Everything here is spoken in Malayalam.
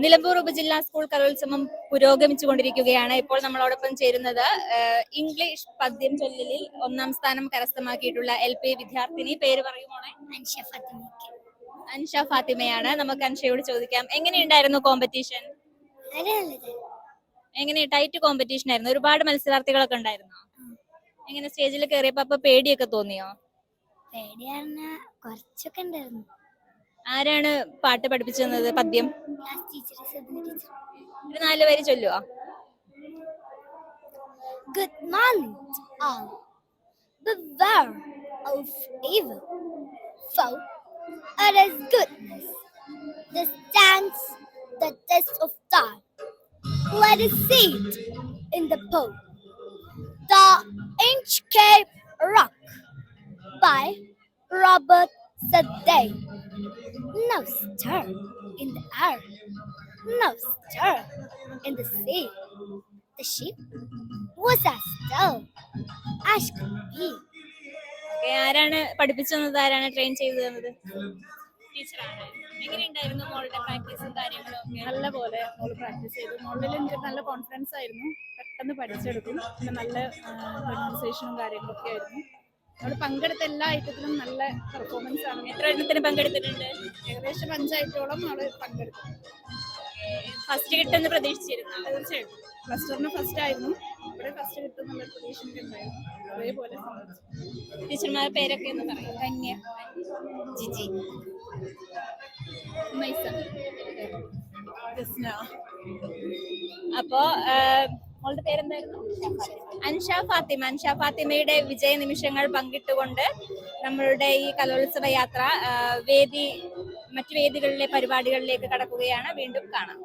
നിലമ്പൂർ ഉപജില്ലാ സ്കൂൾ കലോത്സവം പുരോഗമിച്ചു കൊണ്ടിരിക്കുകയാണ് ഇപ്പോൾ നമ്മളോടൊപ്പം ചേരുന്നത് ഇംഗ്ലീഷ് പദ്യം ചൊല്ലലിൽ ഒന്നാം സ്ഥാനം കരസ്ഥമാക്കിയിട്ടുള്ള എൽ പി വിദ്യാർത്ഥിനി. പേര് പറയുമോണെ അൻഷ ഫാത്തിമയാണ്. നമുക്ക് അൻഷയോട് ചോദിക്കാം. എങ്ങനെയുണ്ടായിരുന്നു കോമ്പറ്റീഷൻ എങ്ങനെ ടൈറ്റ് കോമ്പറ്റീഷൻ ആയിരുന്നു? ഒരുപാട് മത്സരാർത്ഥികളൊക്കെ ഉണ്ടായിരുന്നു? എങ്ങനെ സ്റ്റേജിൽ കയറിയപ്പോ അപ്പൊ പേടിയൊക്കെ തോന്നിയോ? പേടിയാണ് കുറച്ചൊക്കെ ഉണ്ടായിരുന്നു. ആരാണ് പാട്ട് പഠിപ്പിച്ചു തന്നത് പദ്യം? ക്ലാസ് ടീച്ചർ സബിന ടീച്ചർ ഒരു നാല് പേര് ചൊല്ലുവോ Good morning to all. Beware of evil, for it is goodness that stands the test of time. Let us see it in the poem. The Inch Cape Rock by Robert Sadday. No stir in the air, no stir in the sea. The ship was as dull as could be. ആരാണ് പഠിപ്പിച്ചു തന്നത്? ആരാണ് ട്രെയിൻ ചെയ്തു തന്നത്? ടീച്ചറാണ്. എങ്ങനെയുണ്ടായിരുന്നു മോളുടെ പ്രാക്ടീസും കാര്യങ്ങളും നല്ല പോലെ മോൾ പ്രാക്ടീസ് ചെയ്തു. മോളിൽ എനിക്ക് നല്ല കോൺഫിഡൻസ് ആയിരുന്നു. പെട്ടെന്ന് പഠിച്ചെടുക്കും. പിന്നെ നല്ല പ്രൊനൗൺസിയേഷനും കാര്യങ്ങളൊക്കെ ആയിരുന്നു. അവൾ പങ്കെടുത്ത എല്ലാ ഐറ്റത്തിലും നല്ല പെർഫോമൻസ് ആണ്. എത്ര എണ്ണത്തിന് പങ്കെടുത്തിട്ടുണ്ട്? ഏകദേശം അഞ്ചായിട്ടോളം അവൾ പങ്കെടുത്തു. ഫസ്റ്റ് കിട്ടുമെന്ന് പ്രതീക്ഷിച്ചിരുന്നു? തീർച്ചയായിട്ടും. ക്ലസ്റ്ററിന് ഫസ്റ്റ് ആയിരുന്നു. ഇവിടെ ഫസ്റ്റ് കിട്ടുന്നുള്ള പ്രതീക്ഷിക്കുന്നുണ്ടായിരുന്നു അതേപോലെ ടീച്ചർമാരുടെ പേരൊക്കെ ഒന്ന് പറയും. ധന്യ ജിജി. മൈസ അപ്പോ മോളുടെ പേരെന്തായിരുന്നു? അൻഷ ഫാത്തിമ. അൻഷ ഫാത്തിമയുടെ വിജയ നിമിഷങ്ങൾ പങ്കിട്ടുകൊണ്ട് നമ്മളുടെ ഈ കലോത്സവ യാത്ര വേദി മറ്റു വേദികളിലെ പരിപാടികളിലേക്ക് കടക്കുകയാണ്. വീണ്ടും കാണാം.